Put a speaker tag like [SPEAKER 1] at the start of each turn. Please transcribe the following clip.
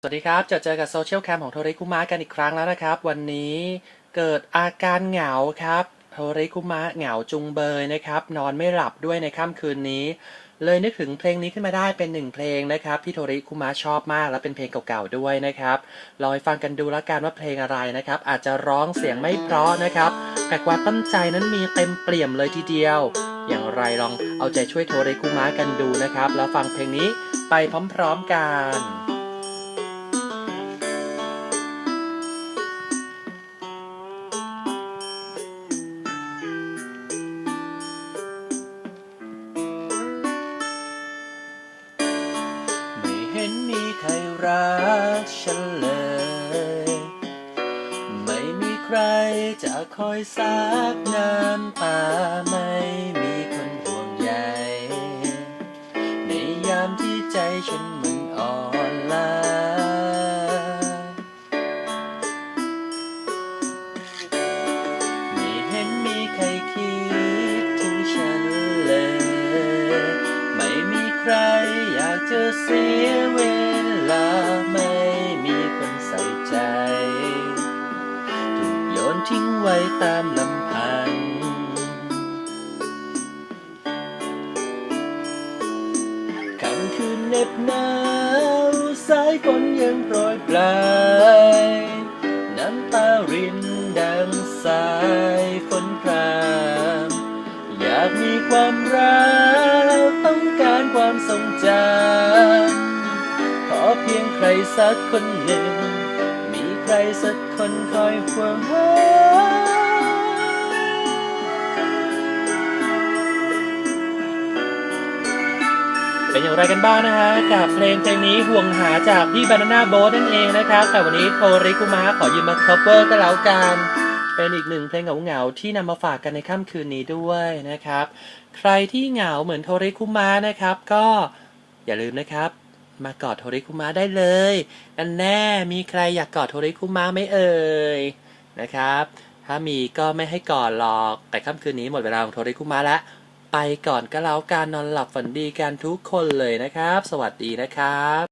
[SPEAKER 1] สวัสดีครับจอเจอกับโซเชียลแคมของโทริคุมะกันอีกครั้งแล้วนะครับ วันนี้เกิดอาการเหงาครับ โทริคุมะเหงาจุงเบยนะครับ นอนไม่หลับด้วยในค่ำคืนนี้ เลยนึกถึงเพลงนี้ขึ้นมาได้เป็นหนึ่งเพลงนะครับ ที่โทริคุมะชอบมากและเป็นเพลงเก่าๆด้วยนะครับลองไปฟังกันดูแล้วกันว่าเพลงอะไรนะครับ อาจจะร้องเสียงไม่เพราะนะครับ แต่ความตั้งใจนั้นมีเต็มเปี่ยมเลยทีเดียว อย่างไรลองเอาใจช่วยโทริคุมะกันดูนะครับ แล้วฟังเพลงนี้ไปพร้อม ๆกัน รักฉันเลย ไม่มีใครจะคอยซักน้ำตาไม่มีคนห่วงใยในยามที่ใจฉันมันอ่อนล้าไม่เห็นมีใครคิดถึงฉันเลย ไม่มีใครอยากจะเสียเวล ทิ้งไว้ตามลำพัง ค่ำคืนเน็บหนาวสายฝนยังโปรยปลาย น้ำตารินดังสายฝนพรามอยากมีความรักต้องการความทรงจำขอเพียงใครสักคนหนึ่ง ใครสักคนคอยห่วงหาเป็นอย่างไรกันบ้างนะฮะกับเพลงเพลงนี้ห่วงหาจากพี่บานาน่าโบ๊ทนั่นเองนะครับ แต่วันนี้โทริคุมะขอยืมมาคัฟเวอร์ก็แล้วกันเป็นอีกหนึ่งเพลงเหงาๆที่นำมาฝากกันในค่ำคืนนี้ด้วยนะครับ ใครที่เหงาเหมือนโทริคุมะนะครับ ก็อย่าลืมนะครับ มากอดโทริคุมะได้เลยอันแน่มีใครอยากกอดโทริคุมะไหมเอ่ยนะครับ ถ้ามีก็ไม่ให้กอดหรอก แต่ค่ำคืนนี้หมดเวลาของโทริคุมะแล้วไปก่อนก็แล้วการนอนหลับฝันดีกันทุกคนเลยนะครับ สวัสดีนะครับ